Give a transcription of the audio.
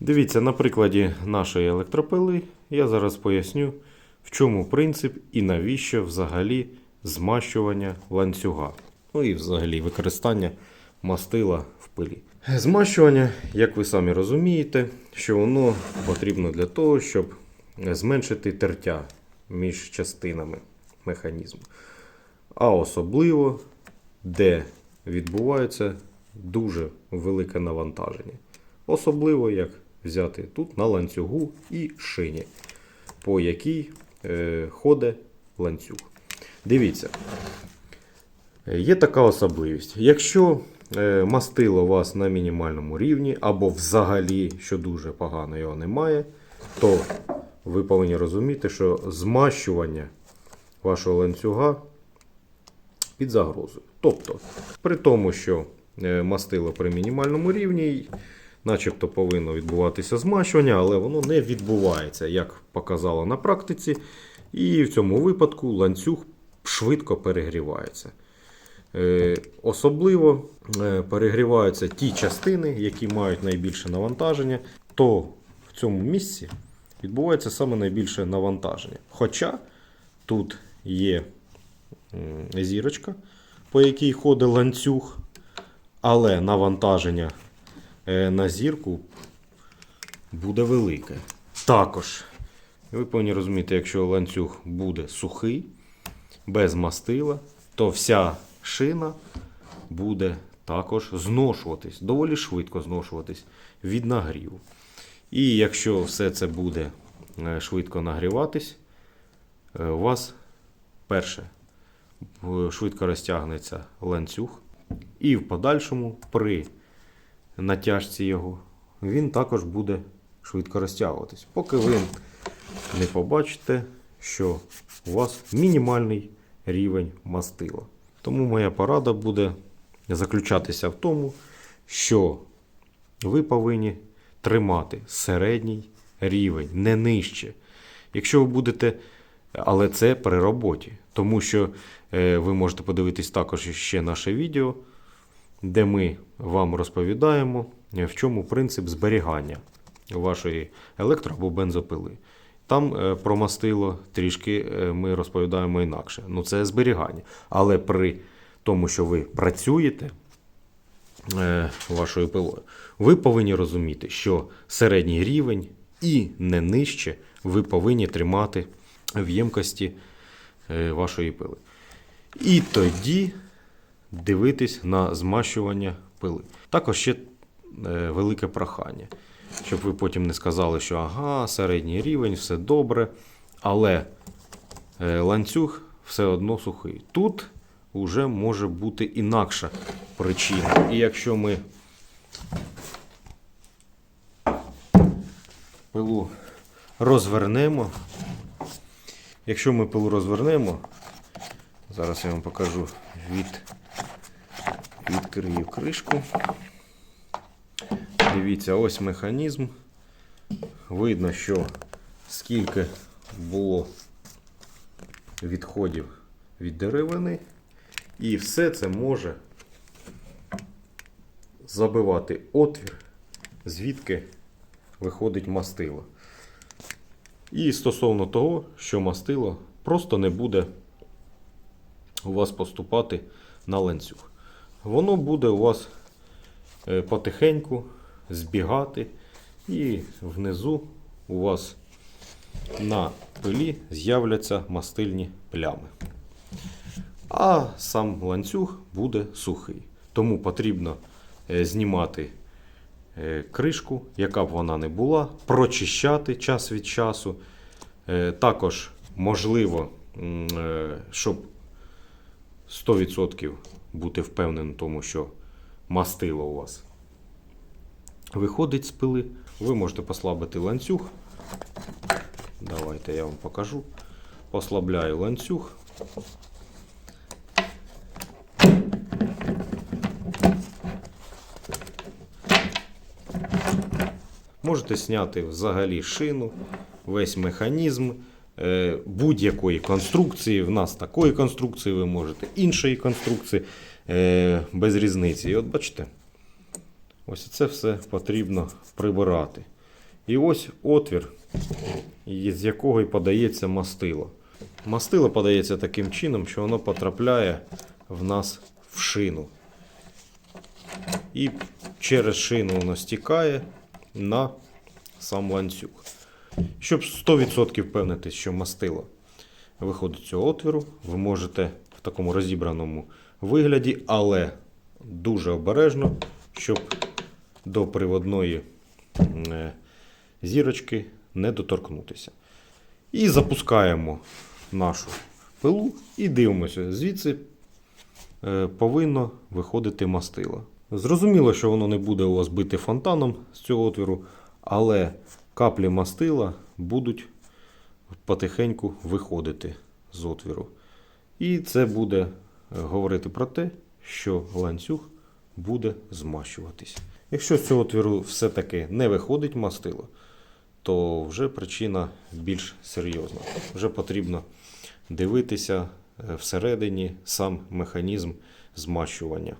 Дивіться, на прикладі нашої електропили я зараз поясню, в чому принцип і навіщо взагалі змащування ланцюга. Ну і взагалі використання мастила в пилі. Змащування, як ви самі розумієте, що воно потрібно для того, щоб зменшити тертя між частинами механізму. А особливо, де відбувається дуже велике навантаження. Особливо як взяти тут на ланцюгу і шині, по якій е, ходить ланцюг. Дивіться, є така особливість. Якщо е, мастило у вас на мінімальному рівні, або взагалі, що дуже погано його немає, то ви повинні розуміти, що змащування вашого ланцюга під загрозою. Тобто, при тому, що е, мастило при мінімальному рівні, начебто повинно відбуватися змащування, але воно не відбувається, як показало на практиці. І в цьому випадку ланцюг швидко перегрівається. Е, Особливо е, перегріваються ті частини, які мають найбільше навантаження, то в цьому місці відбувається саме найбільше навантаження. Хоча тут є зірочка, по якій ходить ланцюг, але навантаження на зірку буде велике. Також ви повинні розуміти, якщо ланцюг буде сухий, без мастила, то вся шина буде також зношуватись, доволі швидко зношуватись від нагріву. І якщо все це буде е, швидко нагріватись, е, у вас перше швидко розтягнеться ланцюг, і в подальшому при натяжці його він також буде швидко розтягуватись, поки ви не побачите, що у вас мінімальний рівень мастила. Тому моя порада буде заключатися в тому, що ви повинні тримати середній рівень, не нижче. Якщо ви будете, але це при роботі, тому що е, ви можете подивитись також ще наше відео, де ми вам розповідаємо, е, в чому принцип зберігання вашої електро або бензопили. Там е, про мастило трішки е, ми розповідаємо інакше. Ну, це зберігання. Але при тому, що ви працюєте вашою пилою, ви повинні розуміти, що середній рівень і не нижче ви повинні тримати в ємкості вашої пили. І тоді дивитись на змащування пили. Також ще е, велике прохання, щоб ви потім не сказали, що ага, середній рівень, все добре, але е, ланцюг все одно сухий. Тут вже може бути інакша причина. І якщо ми пилу розвернемо, якщо ми пилу розвернемо, зараз я вам покажу від, відкрию кришку. Дивіться, ось механізм. Видно, що скільки було відходів від деревини, і все це може забивати отвір, звідки виходить мастило. І стосовно того, що мастило просто не буде у вас поступати на ланцюг. Воно буде у вас е, потихеньку збігати, і внизу у вас на пилі з'являться мастильні плями. А сам ланцюг буде сухий. Тому потрібно е, знімати е, кришку, яка б вона не була, прочищати час від часу. Також можливо, щоб 100% бути впевненим в тому, що мастило у вас виходить з пили. Ви можете послабити ланцюг. Давайте я вам покажу. Послабляю ланцюг. Можете зняти взагалі шину, весь механізм будь-якої конструкції. В нас такої конструкції, ви можете іншої конструкції е, без різниці. І от бачите, ось це все потрібно прибирати. І ось отвір, з якого і подається мастило. Мастило подається таким чином, що воно потрапляє в нас в шину. І через шину воно стікає на сам ланцюг. Щоб 100% впевнитись, що мастило виходить цього отвіру, ви можете в такому розібраному вигляді, але дуже обережно, щоб до приводної е, зірочки не доторкнутися. І запускаємо нашу пилу і дивимося, звідси е, повинно виходити мастило. Зрозуміло, що воно не буде у вас бити фонтаном з цього отвіру, але каплі мастила будуть потихеньку виходити з отвіру. І це буде е, говорити про те, що ланцюг буде змащуватись. Якщо з цього отвіру все-таки не виходить мастило, то вже причина більш серйозна. Вже потрібно дивитися е, всередині сам механізм змащування.